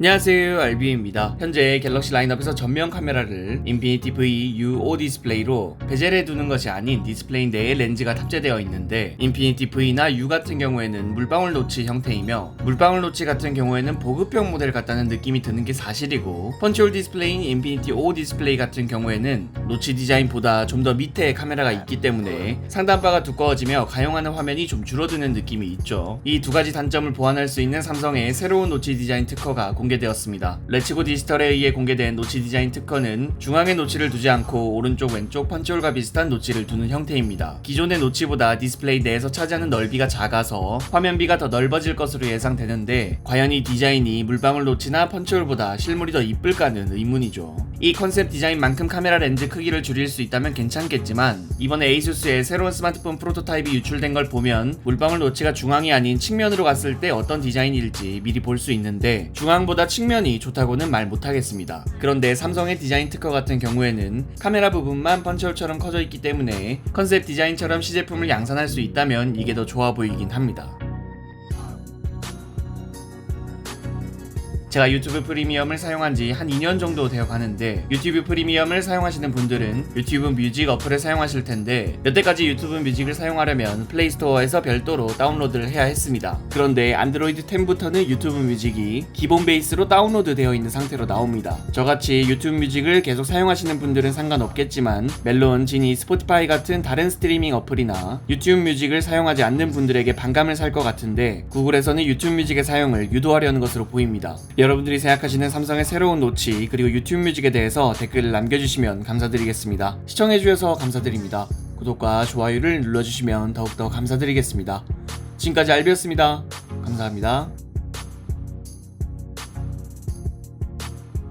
안녕하세요 알비입니다. 현재 갤럭시 라인업에서 전면 카메라를 인피니티 V U5 디스플레이로 베젤에 두는 것이 아닌 디스플레이 내에 렌즈가 탑재되어 있는데 인피니티 V나 U 같은 경우에는 물방울 노치 형태이며 물방울 노치 같은 경우에는 보급형 모델 같다는 느낌이 드는 게 사실이고 펀치홀 디스플레이인 인피니티 5 디스플레이 같은 경우에는 노치 디자인보다 좀 더 밑에 카메라가 있기 때문에 상단바가 두꺼워지며 가용하는 화면이 좀 줄어드는 느낌이 있죠. 이 두 가지 단점을 보완할 수 있는 삼성의 새로운 노치 디자인 특허가 공 개되었습니다. 레츠고 디지털에 의해 공개된 노치 디자인 특허는 중앙에 노치를 두지 않고 오른쪽 왼쪽 펀치홀과 비슷한 노치를 두는 형태입니다. 기존의 노치보다 디스플레이 내에서 차지하는 넓이가 작아서 화면비가 더 넓어질 것으로 예상되는데 과연 이 디자인이 물방울 노치나 펀치홀보다 실물이 더 이쁠까는 의문이죠. 이 컨셉 디자인만큼 카메라 렌즈 크기를 줄일 수 있다면 괜찮겠지만 이번에 에이수스의 새로운 스마트폰 프로토타입이 유출된 걸 보면 물방울 노치가 중앙이 아닌 측면으로 갔을 때 어떤 디자인일지 미리 볼 수 있는데 중앙 보다 측면이 좋다고는 말 못하겠습니다. 그런데 삼성의 디자인 특허 같은 경우에는 카메라 부분만 펀치홀처럼 커져 있기 때문에 컨셉 디자인처럼 시제품을 양산할 수 있다면 이게 더 좋아 보이긴 합니다. 제가 유튜브 프리미엄을 사용한 지 한 2년 정도 되어 가는데 유튜브 프리미엄을 사용하시는 분들은 유튜브 뮤직 어플을 사용하실 텐데 여태까지 유튜브 뮤직을 사용하려면 플레이스토어에서 별도로 다운로드를 해야 했습니다. 그런데 안드로이드 10부터는 유튜브 뮤직이 기본 베이스로 다운로드 되어 있는 상태로 나옵니다. 저같이 유튜브 뮤직을 계속 사용하시는 분들은 상관없겠지만 멜론, 지니, 스포티파이 같은 다른 스트리밍 어플이나 유튜브 뮤직을 사용하지 않는 분들에게 반감을 살 것 같은데 구글에서는 유튜브 뮤직의 사용을 유도하려는 것으로 보입니다. 여러분들이 생각하시는 삼성의 새로운 노치 그리고 유튜브 뮤직에 대해서 댓글을 남겨주시면 감사드리겠습니다. 시청해주셔서 감사드립니다. 구독과 좋아요를 눌러주시면 더욱더 감사드리겠습니다. 지금까지 알비였습니다. 감사합니다.